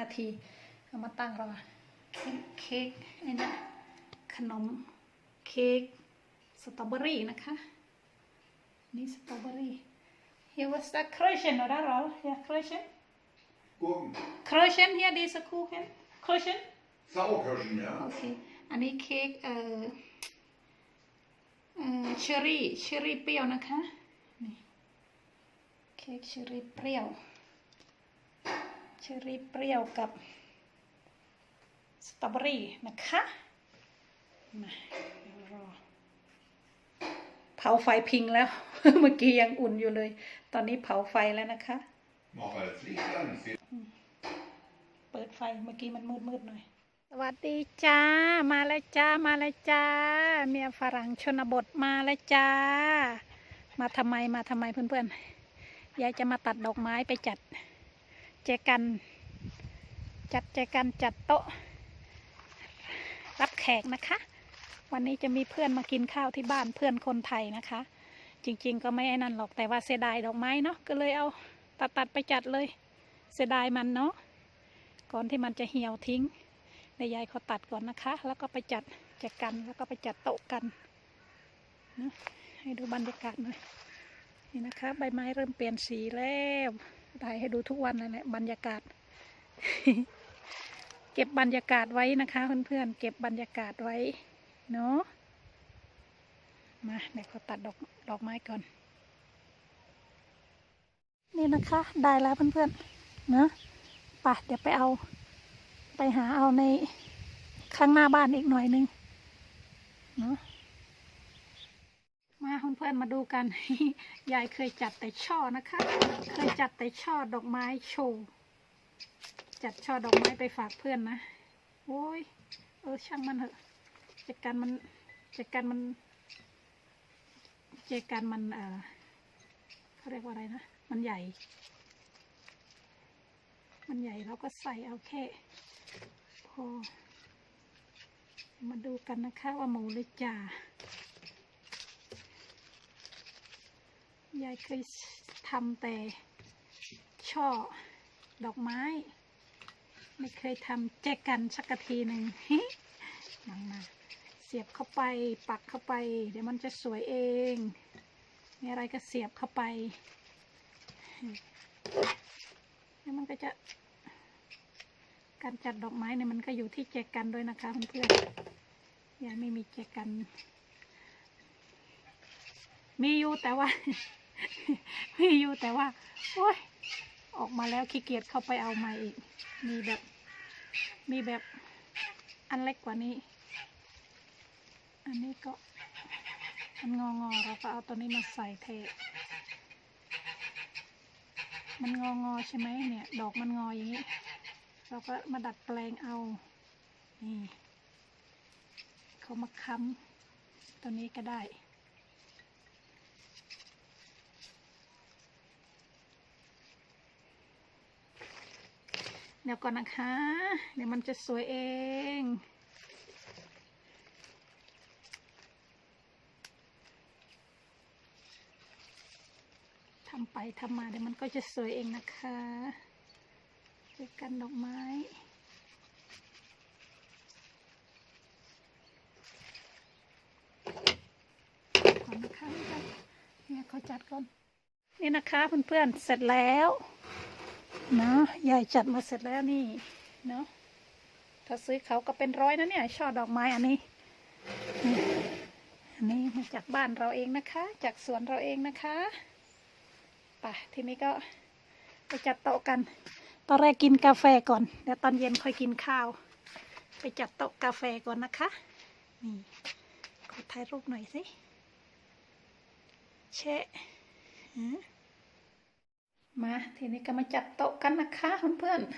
นาที เอามาตั้งรอเค้กเค้กไอ้นี่ขนมเค้กสตรอเบอรี่นะคะ นี่สตรอเบอรี่ Here was the Croatian oder roll? Ja, Croatian. Gurken. Croatian, hier diese Kuchen. Croatian. Sauerkirschen, ja. โอเคอันนี้เค้กเอ่อเอ่อเชอรี่เชอรี่เปรี้ยวนะคะ นี่ เค้กเชอรี่เปรี้ยว เชอรี่เปรี้ยวกับสตรอเบอรี่นะคะ มาเดี๋ยวรอเผาไฟพิงแล้ว เมื่อกี้ยังอุ่นอยู่เลย ตอนนี้เผาไฟแล้วนะคะเปิดไฟเมื่อกี้มันมืดมืดๆหน่อย สวัสดีจ้า มาแล้วจ้า มาแล้วจ้า เมียฝรั่งชนบทมาแล้วจ้า มาทำไม มาทำไมเพื่อนๆ ยายจะมาตัดดอกไม้ไปจัด จกัน จัดเจกันจัดโต๊ะ รับแขกนะคะ วันนี้จะมีเพื่อนมากินข้าวที่บ้านเพื่อนคนไทยนะคะ จริง ๆ ก็ไม่ไอ้นั่นหรอกแต่ว่าเสียดายดอกไม้เนาะก็เลยเอาตัดตัดไปจัดเลย เสียดายมันเนาะก่อนที่มันจะเหี่ยวทิ้งในยายเขาตัดก่อนนะคะ แล้วก็ไปจัดจัดกันแล้วก็ไปจัดโต๊ะกันนะให้ดูบรรยากาศหน่อยนี่นะคะ ใบไม้เริ่มเปลี่ยนสีแล้ว ถ่ายให้ดูทุกวันนั่นแหละบรรยากาศ เก็บบรรยากาศไว้นะคะ เพื่อนๆเก็บบรรยากาศไว้เนาะมาเดี๋ยวเขาตัดดอกดอกไม้ก่อน นี่นะคะ ได้แล้วเพื่อนๆนาะไปเดี๋ยวไปเอา ไปหาเอาในข้างหน้าบ้านอีกหน่อยนึงเนาะ พื่อนๆมาดูกัน ยายเคยจัดแต่ช่อนะคะ เคยจัดแต่ช่อดอกไม้โชว์จัดช่อดอกไม้ไปฝากเพื่อนนะโอ้ยเออช่างมันเถอะจัดการมันจัดการมันจัดการมันเออเขาเรียกว่าอะไรนะมันใหญ่ มันใหญ่เราก็ใส่เอาแค่พอมาดูกันนะคะว่าหมูหรือจ่า ยายเคยทำแต่ช่อดอกไม้ ไม่เคยทำแจกันสักกะทีหนึ่งมามาเสียบเข้าไปปักเข้าไป เดี๋ยวมันจะสวยเอง มีอะไรก็เสียบเข้าไป แล้วมันก็จะ การจัดดอกไม้เนี่ยมันก็อยู่ที่แจกันด้วยนะคะเพื่อนๆยายไม่มีแจกัน มีอยู่แต่ว่า มีอยู่แต่ว่าโอ้ยออกมาแล้วขี้เกียจเข้าไปเอาใหม่อีก มีแบบ มีแบบอันเล็กกว่านี้ อันนี้ก็มันงองอๆเราก็เอาตัวนี้มาใส่เทมันงองอๆใช่ไหมเนี่ย ดอกมันงออย่างนี้ เราก็มาดัดแปลงเอา นี่เขามาค้ำตัวนี้ก็ได้ เดี๋ยวก่อนนะคะ เดี๋ยวมันจะสวยเอง ทำไปทำมาเดี๋ยวมันก็จะสวยเองนะคะเจอกันดอกไม้ก่อนนะคะเนี่ยเขาจัดก่อน นี่นะคะเพื่อนๆเสร็จแล้ว นาะยายจัดมาเสร็จแล้วนี่เนาะถ้าซื้อเขาก็เป็นร้อยนะเนี่ยช่อดอกไม้อันนี้อันนี้มาจากบ้านเราเองนะคะ จากสวนเราเองนะคะไปทีนี้ก็ไปจัดโต๊ะกัน ตอนแรกกินกาแฟก่อนเดี๋ยวตอนเย็นค่อยกินข้าว ไปจัดโต๊ะกาแฟก่อนนะคะนี่ขอถ่ายรูปหน่อยสิเชะฮะ มาทีนี้ก็มาจัดโต๊ะกันนะคะเพื่อนๆ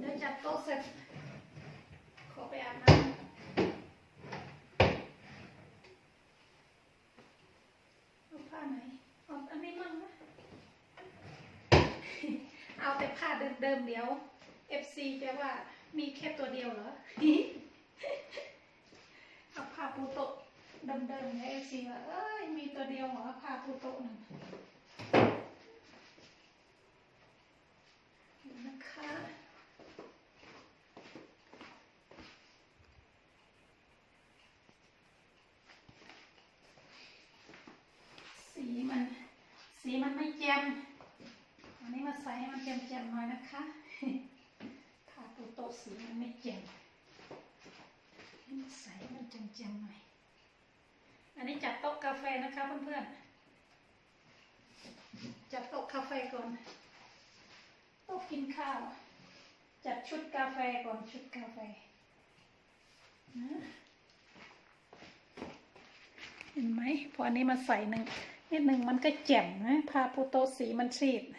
เดี๋ยวจัดโต๊ะเสร็จขอไปอาบน้ำเอาผ้าไหนเอาอันนี้มั่งนะเอาแต่ผ้าเดิมๆเดี๋ยว FC จะว่ามีแค่ตัวเดียวเหรอเอาผ้าปูโต๊ะ เดิมๆเนี่ย FC ว่าเอ้ยมีตัวเดียวเหรอผ้าปูโต๊ะนั่นนะคะสีมันสีมันไม่แจ่มอันนี้มาใส่ให้มันแจ่มๆหน่อยนะคะผ้าปูโตะสีมันไม่แจ่มให้มาใส่มันแจ่มๆหน่อย จัดโต๊ะกาแฟนะคะเพื่อนๆ จัดโต๊ะกาแฟก่อนโต๊ะกินข้าว จัดชุดกาแฟก่อนชุดกาแฟนะเห็นไหมพออันนี้มาใส่หนึ่งนิดหนึ่งมันก็แจ่มนะพาพูโตะสีมันซีดยว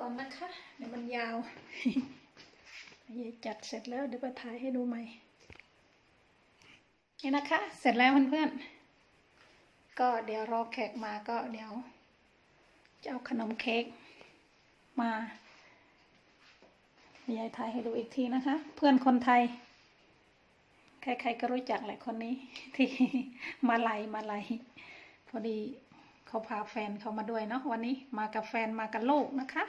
ก่อนนะคะ เดี๋ยวมันยาวยายจัดเสร็จแล้วเดี๋ยวไปถ่ายให้ดูใหม่นี่นะคะ เสร็จแล้วเพื่อนๆ ก็เดี๋ยวรอแขกมาก็เดี๋ยวจะเอาขนมเค้กมายายถ่ายให้ดูอีกทีนะคะ เพื่อนคนไทย ใครๆก็รู้จักแหละคนนี้ ที่มาไลยมาไลยพอดีเขาพาแฟนเขามาด้วยเนาะวันนี้มากับแฟนมากับลูกนะคะ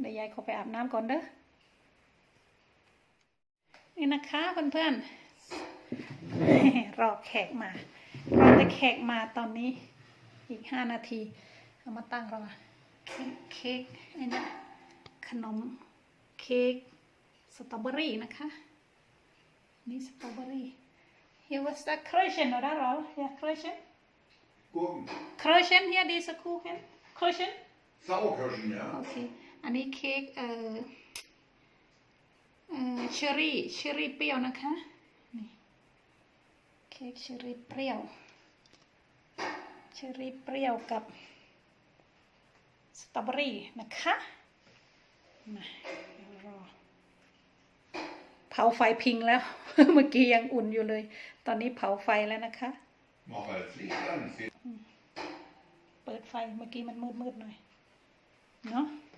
เดี๋ยวยายเขาไปอาบน้ำก่อนเด้อ นี่นะคะเพื่อนๆ รอแขกมา รอแต่แขกมาตอนนี้อีกห้านาที เอามาตั้งรอเค้กเค้กไอ้นะขนมเค้กสตรอเบอรี่นะคะ นี่สตรอเบอรี่ Hier was der Kröchen, oder Raul? Ja, Kröchen. Gurken. Kröchen hier, diese Kuchen. Kröchen. Sauerkirschen, ja. โอเค อันนี้เค้กเอ่อเอ่อเชอรี่เชอรี่เปรี้ยวนะคะนี่เค้กเชอรี่เปรี้ยวเชอรี่เปรี้ยวกับสตรอเบอรี่นะคะมาเดี๋ยวรอเผาไฟพิงแล้ว เมื่อกี้ยังอุ่นอยู่เลย ตอนนี้เผาไฟแล้วนะคะ Mach mal das Licht an. Sieht เปิดไฟเมื่อกี้มันมืดๆหน่อย 呢。